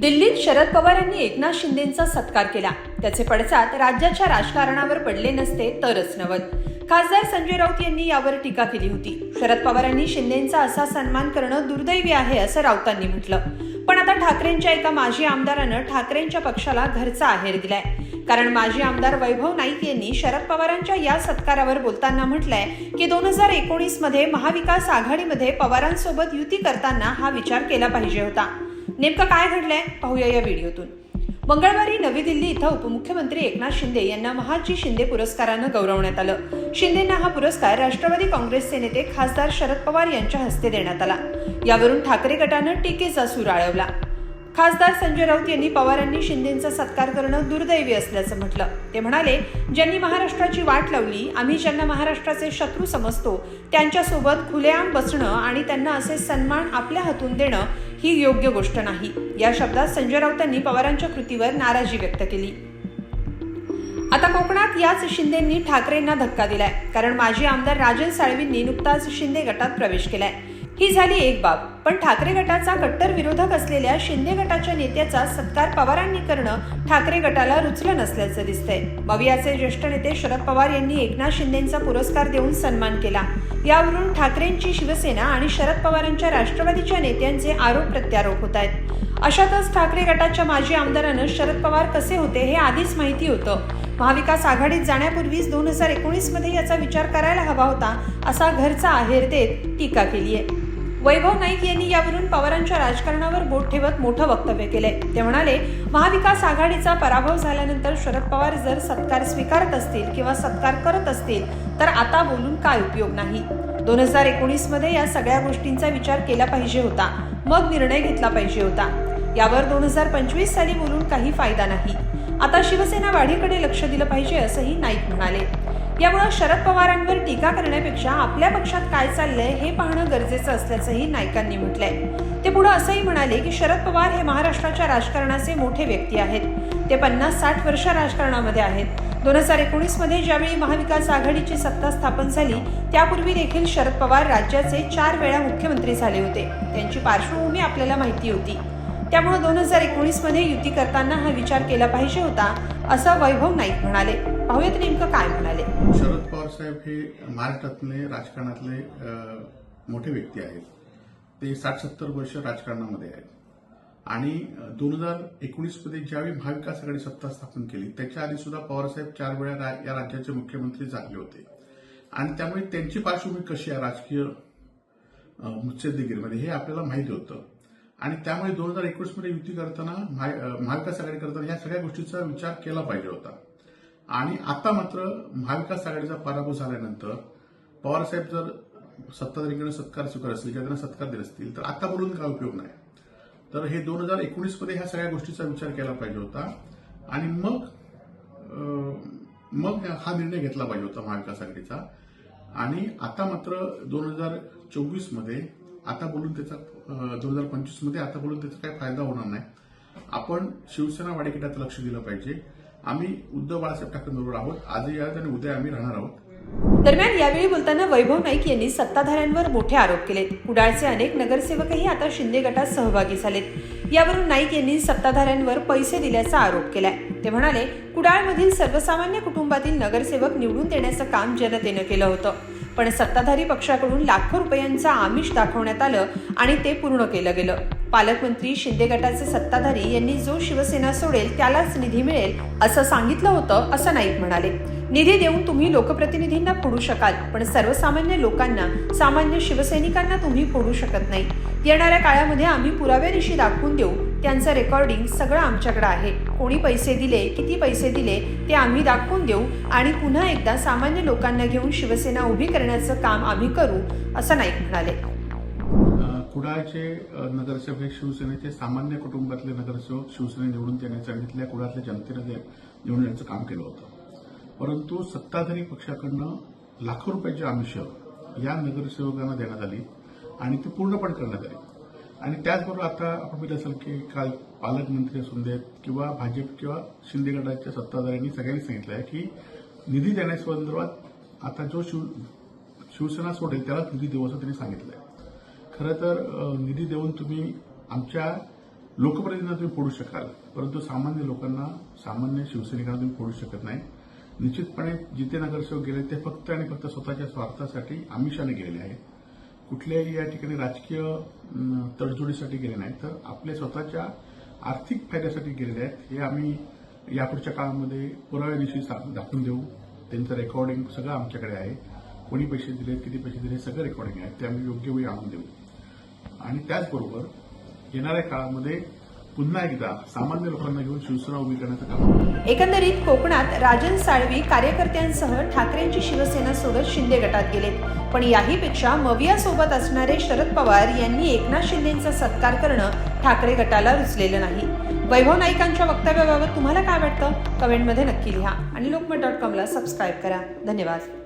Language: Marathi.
दिल्लीत शरद पवार यांनी एकनाथ शिंदेचा सत्कार केला. त्याचे पडसाद राज्याच्या राजकारणावर पडले नसते तरच नवत खासदार संजय राऊत यांनी यावर टीका केली होती. शरद पवारांनी शिंदेचा असा सन्मान करणं दुर्दैवी आहे असं राऊतांनी म्हटलं. पण आता ठाकरेंच्या एका माजी आमदारानं ठाकरेंच्या पक्षाला घरचा आहेर दिलाय. कारण माजी आमदार वैभव नाईक यांनी शरद पवारांच्या या सत्कारावर बोलताना म्हटलंय की दोन हजार एकोणीसमध्ये महाविकास आघाडीमध्ये पवारांसोबत युती करताना हा विचार केला पाहिजे होता. नेमकं काय घडलंय? पाहूया या व्हिडिओतून. मंगळवारी नवी दिल्ली इथं उपमुख्यमंत्री एकनाथ शिंदे यांना महाजी शिंदे पुरस्कारानं गौरवण्यात आलं. शिंदेंना हा पुरस्कार राष्ट्रवादी काँग्रेसचे नेते खासदार शरद पवार यांच्या हस्ते देण्यात आला. यावरून ठाकरे गटानं टीकेचा सूर आळवला. खासदार संजय राऊत यांनी पवारांनी शिंदेचा सत्कार करणं दुर्दैवी असल्याचं म्हटलं. ते म्हणाले ज्यांनी महाराष्ट्राची वाट लावली आम्ही ज्यांना महाराष्ट्राचे शत्रू समजतो त्यांच्यासोबत खुलेआम बसणं आणि त्यांना असे सन्मान आपल्या हातून देणं ही योग्य गोष्ट नाही. या शब्दात संजय राऊतांनी पवारांच्या कृतीवर नाराजी व्यक्त केली. आता कोकणात याच शिंदेंनी ठाकरेंना धक्का दिलाय कारण माजी आमदार राजन साळवींनी नुकताच शिंदे गटात प्रवेश केलाय. ही झाली एक बाब. पण ठाकरे गटाचा कट्टर विरोधक असलेल्या शिंदे गटाच्या नेत्याचा सत्कार पवारांनी करणं ठाकरे गटाला रुचलं नसल्याचं दिसतंय. मवियाचे ज्येष्ठ नेते शरद पवार यांनी एकनाथ शिंदेचा पुरस्कार देऊन सन्मान केला. यावरून ठाकरेंची शिवसेना आणि शरद पवारांच्या राष्ट्रवादीच्या नेत्यांचे आरोप प्रत्यारोप होत आहेत अशातच ठाकरे गटाच्या माजी आमदारानं शरद पवार कसे होते हे आधीच माहिती होतं. महाविकास आघाडीत जाण्यापूर्वीच दोन हजार एकोणीसमध्ये याचा विचार करायला हवा होता असा घरचा आहेर देत टीका केली आहे वैभव नाईक यांनी यावरून पवारांच्या राजकारणावर बोट ठेवत मोठं वक्तव्य केले. ते म्हणाले महाविकास आघाडीचा पराभव झाल्यानंतर शरद पवार जर सत्कार स्वीकारत असतील किंवा सत्कार करत असतील तर आता बोलून काय उपयोग नाही? दोन हजार एकोणीसमध्ये या सगळ्या गोष्टींचा विचार केला पाहिजे होता. मग निर्णय घेतला पाहिजे होता. यावर दोन हजार पंचवीस साली बोलून काही फायदा नाही. आता शिवसेना वाढीकडे लक्ष दिलं पाहिजे असंही नाईक म्हणाले. यामुळे शरद पवारांवर टीका करण्यापेक्षा आपल्या पक्षात काय चाललंय हे पाहणं गरजेचं असल्याचंही नायकांनी म्हटलंय. ते पुढे असंही म्हणाले की शरद पवार हे महाराष्ट्राच्या राजकारणाचे मोठे व्यक्ती आहेत. ते पन्नास साठ वर्ष राजकारणामध्ये आहेत. दोन हजार एकोणीसमध्ये ज्यावेळी महाविकास आघाडीची सत्ता स्थापन झाली त्यापूर्वी देखील शरद पवार राज्याचे चार वेळा मुख्यमंत्री झाले होते. त्यांची पार्श्वभूमी आपल्याला माहिती होती. त्यामुळे दोन हजार एकोणीसमध्ये युती करताना हा विचार केला पाहिजे होता असं वैभव नाईक म्हणाले. पाहूयात नेमकं काय म्हणाले. शरद पवार साहेब हे महाराष्ट्रातले राजकारणातले मोठे व्यक्ती आहेत. ते साठ सत्तर वर्ष राजकारणामध्ये आहेत. आणि दोन हजार एकोणीसमध्ये ज्यावेळी महाविकास आघाडी सत्ता स्थापन केली त्याच्या आधी सुद्धा पवारसाहेब चार वेळा रा- या राज्याचे मुख्यमंत्री झाले होते. आणि त्यामुळे त्यांची पार्श्वभूमी कशी आहे राजकीय अ, हे आपल्याला माहिती होतं. आणि त्यामुळे दोन हजार एकोणीसमध्ये युती करताना महाविकास आघाडी करताना या सगळ्या गोष्टीचा विचार केला पाहिजे होता. आणि आता मात्र महाविकास आघाडीचा पराभव झाल्यानंतर पवारसाहेब जर सत्ताधारीकडे सत्कार स्वीकार असतील किंवा त्यांना सत्कार दिले असतील तर आता बोलून काय उपयोग नाही. तर हे दोन हजार एकोणीसमध्ये ह्या सगळ्या गोष्टीचा विचार केला पाहिजे होता. आणि मग मग हा निर्णय घेतला पाहिजे होता महाविकास आघाडीचा. आणि आता मात्र दोन हजार चोवीसमध्ये आता बोलून त्याचा दोन हजार पंचवीसमध्ये आता बोलून त्याचा काही फायदा होणार नाही. आपण शिवसेना वाडेकिटात लक्ष दिलं पाहिजे. आम्ही उद्धव बाळासाहेब ठाकरेंबरोबर आहोत. आजही आहोत आणि उद्या आम्ही राहणार आहोत. दरम्यान यावेळी बोलताना वैभव नाईक यांनी सत्ताधाऱ्यांवर मोठे आरोप केलेत. कुडाळचे अनेक नगरसेवकही आता शिंदे गटात सहभागी झालेत. यावरून नाईक यांनी सत्ताधाऱ्यांवर पैसे दिल्याचा आरोप केलाय. ते म्हणाले कुडाळमधील सर्वसामान्य कुटुंबातील नगरसेवक निवडून देण्याचं काम जनतेनं केलं होतं. पण सत्ताधारी पक्षाकडून लाखो रुपयांचं आमिष दाखवण्यात आलं आणि ते पूर्ण केलं गेलं. पालकमंत्री शिंदे गटाचे सत्ताधारी यांनी जो शिवसेना सोडेल त्यालाच निधी मिळेल असं सांगितलं होतं असं नाईक म्हणाले. निधी देऊन तुम्ही लोकप्रतिनिधींना फोडू शकाल पण सर्वसामान्य लोकांना सामान्य शिवसैनिकांना तुम्ही फोडू शकत नाही. येणाऱ्या काळामध्ये आम्ही पुराव्यानिशी दाखवून देऊ त्यांचं रेकॉर्डिंग सगळं आमच्याकडं आहे. कोणी पैसे दिले किती पैसे दिले ते आम्ही दाखवून देऊ आणि पुन्हा एकदा सामान्य लोकांना घेऊन शिवसेना उभी करण्याचं काम आम्ही करू असं नाईक म्हणाले. कुडाळचे नगरसेवक हे शिवसेनेचे सामान्य कुटुंबातले नगरसेवक शिवसेने निवडून देण्याचं सांगितल्या इथल्या जनतेने निवडून देण्याचं काम केलं होतं. परंतु सत्ताधारी पक्षाकडनं लाखो रुपयाची आमिष या नगरसेवकांना देण्यात आली आणि ती पूर्णपणे करण्यात आली. आणि त्याचबरोबर आता आपण बघितलं असेल की काल पालकमंत्री असून देत किंवा भाजप किंवा शिंदे गटाच्या सत्ताधाऱ्यांनी सगळ्यांनी सांगितलं आहे की निधी देण्यासंदर्भात आता जो शिव शिवसेना सोडेल त्यालाच निधी देऊ असं त्यांनी सांगितलंय. खरं तर निधी देऊन तुम्ही आमच्या लोकप्रतिनिधींना तुम्ही फोडू शकाल परंतु सामान्य लोकांना सामान्य शिवसैनिकांना तुम्ही फोडू शकत नाही. निश्चितपणे जिथे नगरसेवक गेले ते फक्त आणि फक्त स्वतःच्या स्वार्थासाठी आमिषाने गेलेले आहेत. कुठल्याही या ठिकाणी राजकीय तडजोडीसाठी गेले नाहीत. तर आपल्या स्वतःच्या आर्थिक फायद्यासाठी गेलेले आहेत. हे आम्ही यापुढच्या काळामध्ये पुराव्यानिशी सा- दाखवून देऊ. त्यांचं रेकॉर्डिंग सगळं आमच्याकडे आहे. कोणी पैसे दिले किती पैसे दिले सगळं रेकॉर्डिंग आहे. ते आम्ही योग्य वेळी आणून देऊ. आणि त्याचबरोबर येणाऱ्या काळामध्ये पुन्हा एकदा सामान्य लोकांना घेऊन शिवसेना उभी करण्याचं काम एकंदरीत कोकणात राजन साळवी कार्यकर्त्यांसह ठाकरेंची शिवसेना सोडत शिंदे गटात गेलेत. पण याहीपेक्षा मविया सोबत असणारे शरद पवार यांनी एकनाथ शिंदेचा सत्कार करणं ठाकरे गटाला रुचलेलं नाही. वैभव नाईकांच्या वक्तव्याबाबत तुम्हाला काय वाटतं? कमेंटमध्ये नक्की लिहा आणि लोकमत डॉट कॉमला सबस्क्राईब करा. धन्यवाद.